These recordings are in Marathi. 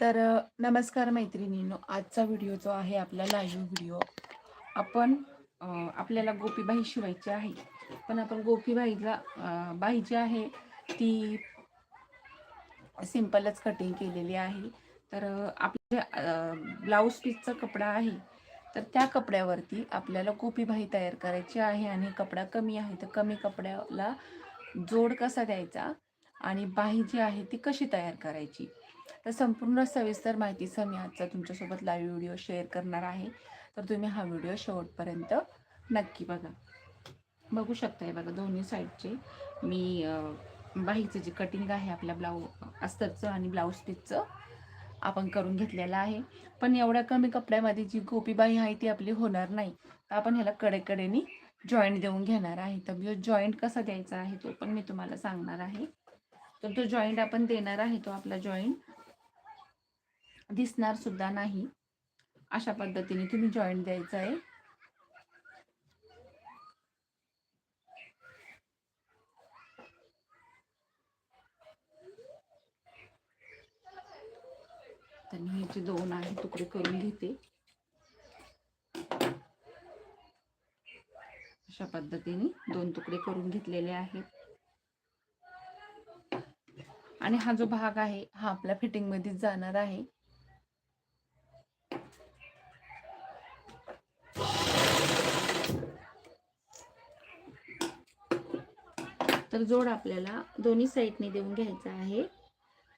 तर नमस्कार मैत्रिणींनो. आजचा व्हिडिओ जो आहे आपला लाईव्ह व्हिडिओ आपण आपल्याला गोपीबाई शिवायची आहे. पण आपण गोपीबाईला बाई जी आहे ती सिंपलच कटिंग केलेली आहे. तर आपले आपल्या ब्लाऊज पीसचा कपडा आहे. तर त्या कपड्यावरती आपल्याला गोपीबाई तयार करायची आहे आणि कपडा कमी आहे. तर कमी कपड्याला जोड कसा द्यायचा आणि बाही जी आहे ती कशी तयार करायची? तर संपूर्ण सविस्तर माहितीसह मी आजचा तुमच्यासोबत लाईव्ह व्हिडिओ शेअर करणार आहे. तर तुम्ही हा व्हिडिओ शेवटपर्यंत नक्की बघा. बघू शकताय बघा दोन्ही साईडचे मी बाहीचं जे कटिंग आहे आपल्या ब्लाऊ अस्तरचं आणि ब्लाऊज पीसचं आपण करून घेतलेलं आहे. पण एवढ्या कमी कपड्यामध्ये जी गोपीबाई आहे ती आपली होणार नाही. तर आपण ह्याला कडेकडेनी जॉईंट देऊन घेणार आहे. तर जॉईंट कसा द्यायचा आहे तो पण मी तुम्हाला सांगणार आहे. तर तो जॉईंट आपण देणार आहे तो आपला जॉईंट दिसणार सुद्धा नाही. अशा पद्धतीने तुम्ही जॉईंट द्यायचं आहे. तर मी ह्याचे दोन आहे तुकडे करून घेते. अशा पद्धतीने दोन तुकडे करून घेतलेले आहेत. आणि हा जो भाग आहे हा आपल्या फिटिंगमध्ये जाणार आहे. तर जोड आपल्याला दोन्ही साईडने देऊन घ्यायचा आहे.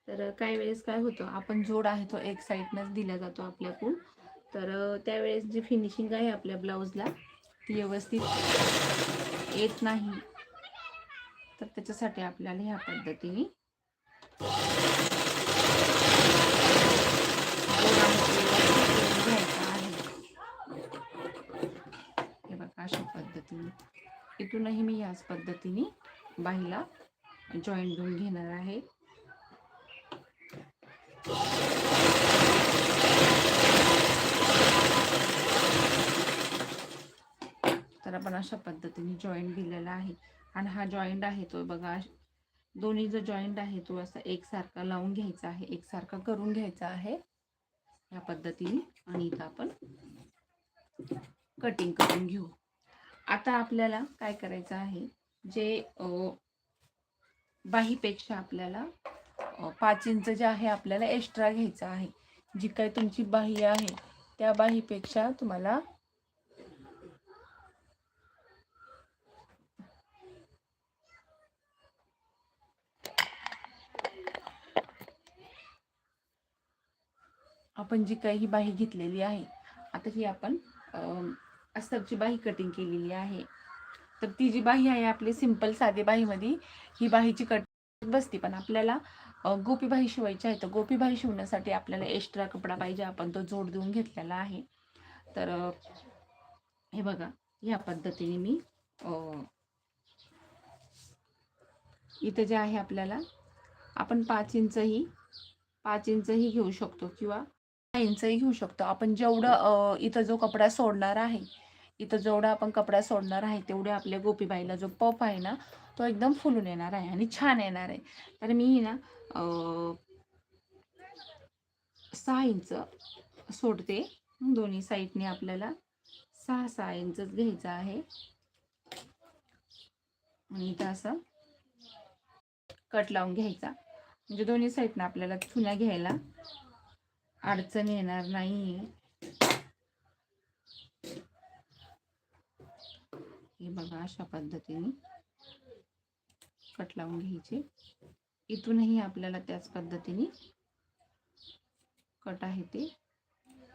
तर काही वेळेस काय होतं आपण जोड आहे तो एक साईडनंच दिला जातो आपल्याकडून. तर त्यावेळेस जी फिनिशिंग आहे आपल्या ब्लाऊजला ती व्यवस्थित येत नाही. तर त्याच्यासाठी आपल्याला ह्या पद्धतीने आहे. हे बघा अशा पद्धतीने. इथूनही मी याच पद्धतीने बाहीला जॉईंट देऊन घेणार आहे. तर आपण अशा पद्धतीने जॉईंट दिलेला आहे. आणि हा जॉईंट आहे तो बघा दोन्ही जो जॉईंट आहे तो असा एकसारखा लावून घ्यायचा आहे एकसारखा करून घ्यायचा आहे. या पद्धतीने आणि इथं आपण कटिंग करून घेऊ. आता आपल्याला काय करायचं आहे? जे बाहीपेक्षा आपल्याला पाच इंच जे आहे आपल्याला एक्स्ट्रा घ्यायचं आहे. जी काही तुमची बाही आहे त्या बाहीपेक्षा तुम्हाला आपण जी काही बाही घेतलेली आहे आता ही आपण अस्तरची बाही कटिंग केलेली आहे. तर ती जी बाही आहे आपली सिंपल साधी बाहीमध्ये ही बाहीची कट बसती. पण आपल्याला गोपीबाई गोपी बाही शिवायची आहे तर गोपी बाही शिवण्यासाठी आपल्याला एक्स्ट्रा कपडा पाहिजे. आपण तो जोड देऊन घेतलेला आहे. तर हे बघा ह्या पद्धतीने मी इथं जे आहे आपल्याला आपण पाच इंचही पाच इंचही घेऊ शकतो किंवा दहा इंचही घेऊ शकतो. आपण जेवढं इथं जो कपडा सोडणार आहे इथं जेवढा आपण कपडा सोडणार आहे तेवढे आपल्या गोपीबाईला जो पप आहे ना तो एकदम फुलून येणार आहे आणि छान येणार आहे. तर मी ना सहा इंच सोडते. दोन्ही साईडने आपल्याला सहा सहा इंचच घ्यायचं आहे. आणि इथं असं कट लावून घ्यायचा. म्हणजे दोन्ही साईडनं आपल्याला चुन्या घ्यायला अडचण येणार नाही बघा अशा पद्धतीने कट लावून घ्यायचे. इथूनही आपल्याला त्याच पद्धतीने कट आहे ते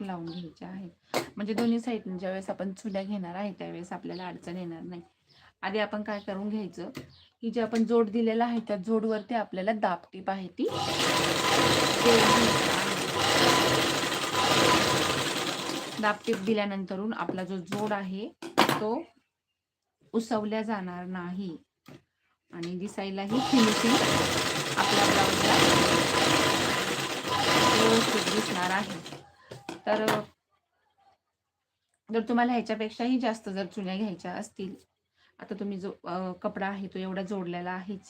लावून घ्यायचे आहे. म्हणजे दोन्ही साईडने ज्यावेळेस आपण चुल्या घेणार आहे त्यावेळेस आपल्याला अडचण येणार नाही. आधी आपण काय करून घ्यायचं की जे आपण जोड दिलेला आहे त्या जोडवरती आपल्याला दाबटीप आहे ती दापटीप दाबटीप दिल्यानंतरून आपला जो जोड आहे तो उसवल्या जाणार नाही. आणि दिसायलाही फिनिशिंग आपल्या ब्लाऊजला व्यवस्थित दिसणार आहे. तर जर तुम्हाला ह्याच्यापेक्षाही जास्त जर चुन्या घ्यायच्या असतील आता तुम्ही जो कपडा आहे तो एवढा जोडलेला आहेच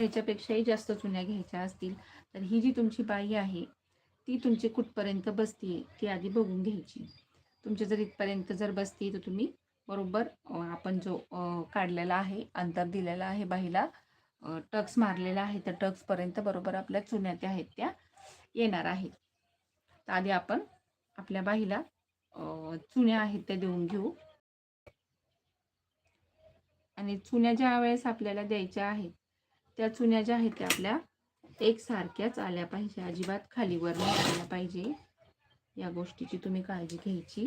ह्याच्यापेक्षाही जास्त चुन्या घ्यायच्या असतील तर ही जी तुमची बाई आहे ती तुमची कुठपर्यंत बसते ती आधी बघून घ्यायची. तुमच्या जर इथपर्यंत जर बसती तर तुम्ही बरोबर? आपण जो काढलेला आहे अंतर दिलेला आहे बाहीला टक्स मारलेला आहे तर टक्सपर्यंत बरोबर आपल्या चुन्या त्या आहेत त्या येणार आहेत. तर आधी आपण आपल्या बाहीला चुन्या आहेत त्या देऊन घेऊ. आणि चुन्या ज्या वेळेस आपल्याला द्यायच्या आहेत त्या चुन्या ज्या आहेत त्या आपल्या एकसारख्याच आल्या पाहिजे अजिबात खालीवर नाही आल्या पाहिजे. या गोष्टीची तुम्ही काळजी घ्यायची.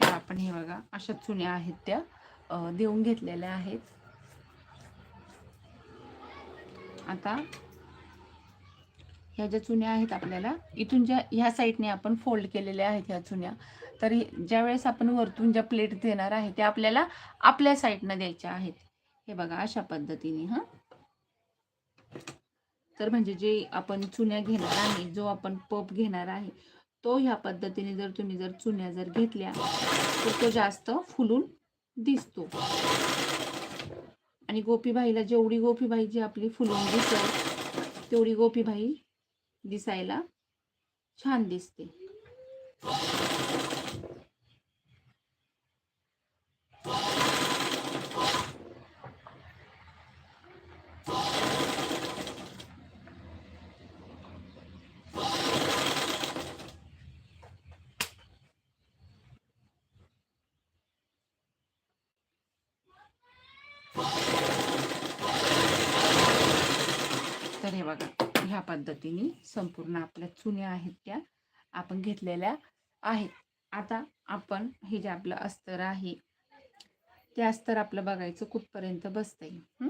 तर आपण हे बघा अशा चुन्या आहेत त्या देऊन घेतलेल्या आहेत. आता ह्या ज्या चुन्या आहेत आपल्याला इथून ज्या ह्या साईडने आपण फोल्ड केलेल्या आहेत ह्या चुन्या. तर ज्या वेळेस आपण वरतून ज्या प्लेट देणार आहे त्या आपल्याला आपल्या साईडनं द्यायच्या आहेत. हे बघा अशा पद्धतीने हां. तर म्हणजे जे आपण चुन्या घेणार आहे जो आपण पप घेणार आहे तो ह्या पद्धतीने जर तुम्ही जर चुन्या जर घेतल्या तर तो जास्त फुलून दिसतो. आणि गोपीबाईला जेवढी गोपीबाई जी आपली फुलून दिसेल तेवढी गोपीबाई दिसायला छान दिसते. तर हे बघा ह्या पद्धतीने संपूर्ण आपल्या चुन्या आहेत त्या आपण घेतलेल्या आहेत. आता आपण हे जे आपलं अस्तर आहे ते अस्तर आपलं बघायचं कुठपर्यंत बसतंय. हं?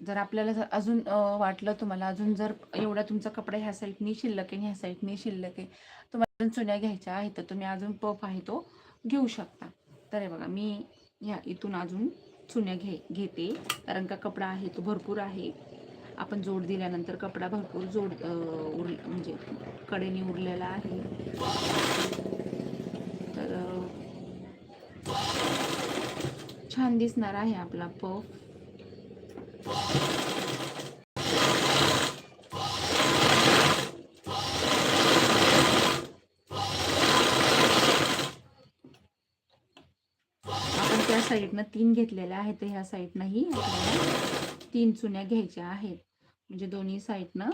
जर आपल्याला जर अजून वाटलं तुम्हाला अजून जर एवढा तुमचा कपडा ह्या साईडनी शिल्लक आहे ह्या साईडनी शिल्लक आहे तुम्हाला अजून चुन्या घ्यायच्या आहेत तर तुम्ही अजून पफ आहे तो घेऊ शकता. तर हे बघा मी ह्या इथून अजून चुन्या घे घेते. कारण का कपडा आहे तो भरपूर आहे. आपण जोड दिल्यानंतर कपडा भरपूर जोड उर म्हणजे कडेने उरलेला आहे. तर छान दिसणार आहे आपला पफ आपण त्या साईडनं तीन घेतलेल्या आहेत तर ह्या साईडनंही आपल्याला तीन चुन्या घ्यायच्या आहेत. म्हणजे दोन्ही साईडनं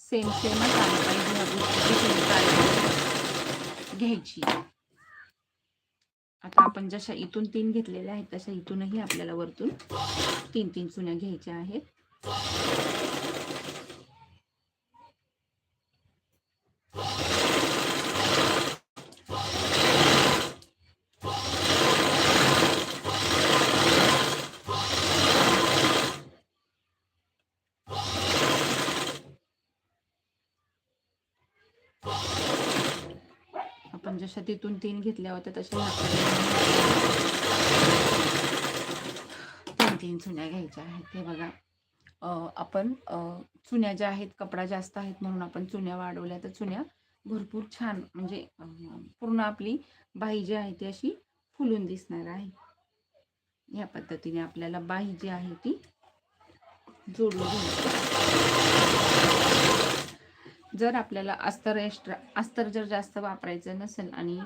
सेम सेमच आलं पाहिजे ह्या घ्यायची. आता आपण जशा इथून तीन घेतलेल्या आहेत तशा इथूनही आपल्याला वरतून तीन तीन चुन्या घ्यायच्या आहेत आपण जशा तिथून तीन घेतल्या होत्या तशा तीन तीन चुन्या घ्यायच्या आहेत. हे बघा. आपण चुन्या ज्या आहेत कपडा जास्त आहेत म्हणून आपण चुन्या वाढवल्या तर चुन्या भरपूर छान म्हणजे पूर्ण आपली बाही जी आहे ती अशी फुलून दिसणार आहे. या पद्धतीने आपल्याला बाही जी आहे ती जोडून घ्यायची. जर आपल्याला अस्तर एक्स्ट्रा अस्तर जर जास्त वापरायचं नसेल आणि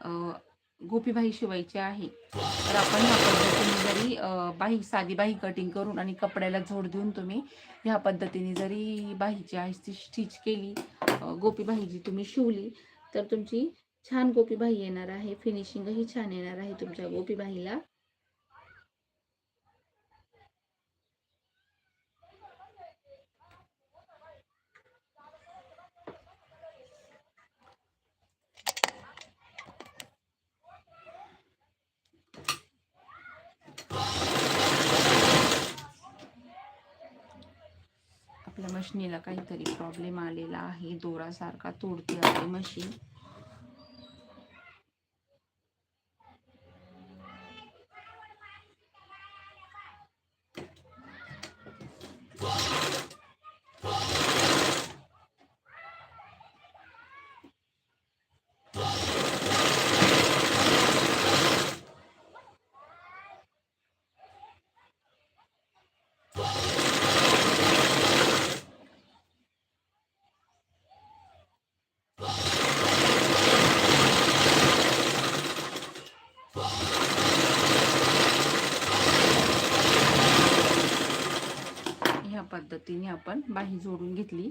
गोपीबाई गोपीबाही शिवायची आहे तर आपण ह्या पद्धतीने जरी बाही साधी बाही कटिंग करून आणि कपड्याला झोड देऊन तुम्ही ह्या पद्धतीने जरी बाहीची आहे ती स्टिच केली गोपीबाईची गोपीबाही जी तुम्ही शिवली तर तुमची छान गोपीबाही येणार आहे फिनिशिंगही छान येणार आहे तुमच्या गोपीबाहीला मशनीला काहीतरी प्रॉब्लेम आलेला आहे. दोरासारखा तोडते आहे मशीन ह्या पद्धतीने आपण बाही जोडून घेतली.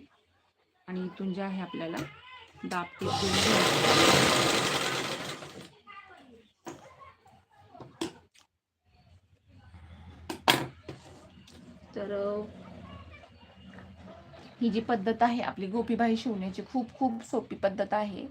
आणि इथून जे आहे आपल्याला दाब टीप देऊन तर ही जी पद्धत आहे आपली गोपीबाई शिवण्याची खूप खूप सोपी पद्धत आहे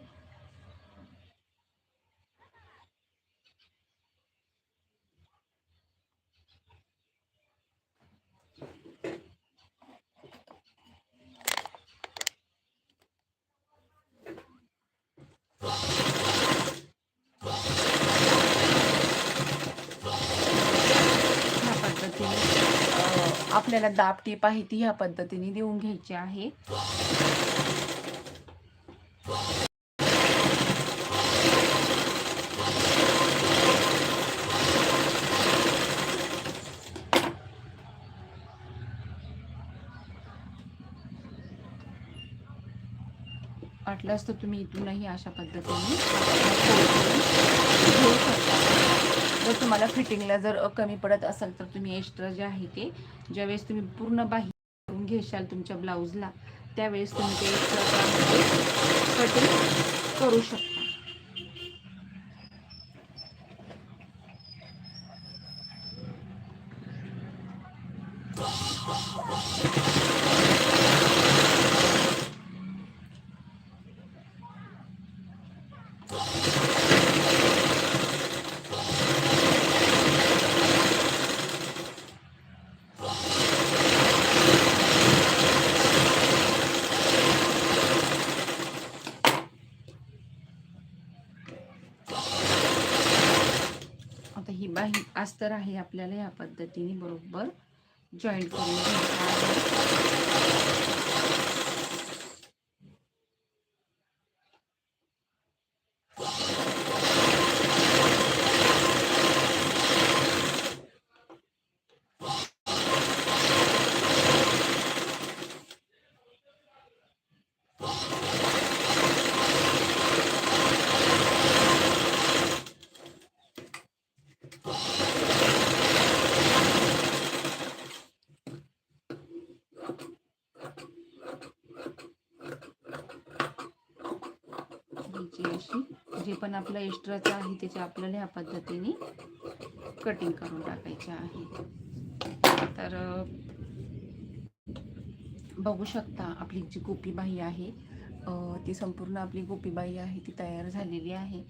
ह्या पद्धतीने अ, आपल्याला दाब टीप आहे ती ह्या पद्धतीने देऊन घ्यायची आहे. वाटलंच तर तुम्ही इथूनही अशा पद्धतीने घेऊ शकता जर तुम्हाला फिटिंगला जर कमी पडत असेल तर तुम्ही एक्स्ट्रा जे आहे ते ज्यावेळेस तुम्ही पूर्ण बाही करून घेशाल तुमच्या ब्लाऊजला त्यावेळेस तुम्ही ते एक्स्ट्रा कटिंग करू शकता आता ही बाही अस्तर आहे आपल्याला या पद्धतीने बरोबर जॉईंट करून घ्यायचं आहे घ्यायची अशी जे पण आपलं एक्स्ट्राचं आहे त्याची आपल्याला ह्या पद्धतीने कटिंग करून टाकायचे आहे. तर बघू शकता आपली जी गोपीबाई आहे ती संपूर्ण आपली गोपीबाई आहे ती तयार झालेली आहे.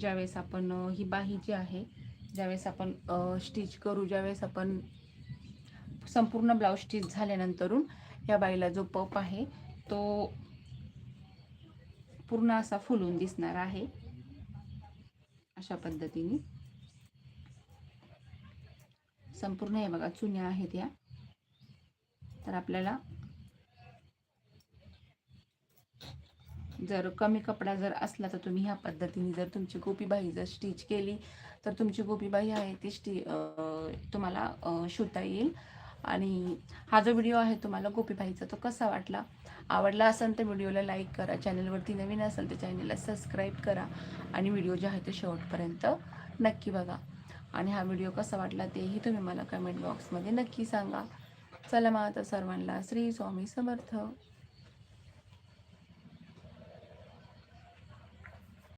ज्यावेळेस आपण ही बाही जी आहे ज्यावेळेस आपण स्टिच करू ज्यावेळेस आपण संपूर्ण ब्लाऊज स्टिच झाल्यानंतरून या बाईला जो पप आहे तो पूर्ण असा फुलून दिसणार आहे. अशा पद्धतीने. संपूर्ण हे बघा चुन्या आहेत या. तर आपल्याला जर कमी कपडा जर असला तर तुम्ही ह्या पद्धतीने जर तुमची गोपीबाई जर स्टिच केली तर तुमची गोपीबाई आहे ती स्टी तुम्हाला शिवता येईल. आणि हा जो व्हिडिओ आहे तुम्हाला गोपीबाईचा तो कसा वाटला? आवडला असेल तर व्हिडिओला लाईक करा चॅनलवरती नवीन असेल तर चॅनलला सबस्क्राईब करा आणि व्हिडिओ जे आहे ते शेवटपर्यंत नक्की बघा. आणि हा व्हिडिओ कसा वाटला तेही तुम्ही मला कमेंट बॉक्समध्ये नक्की सांगा. चला मग आता सर्वांना श्री स्वामी समर्थ.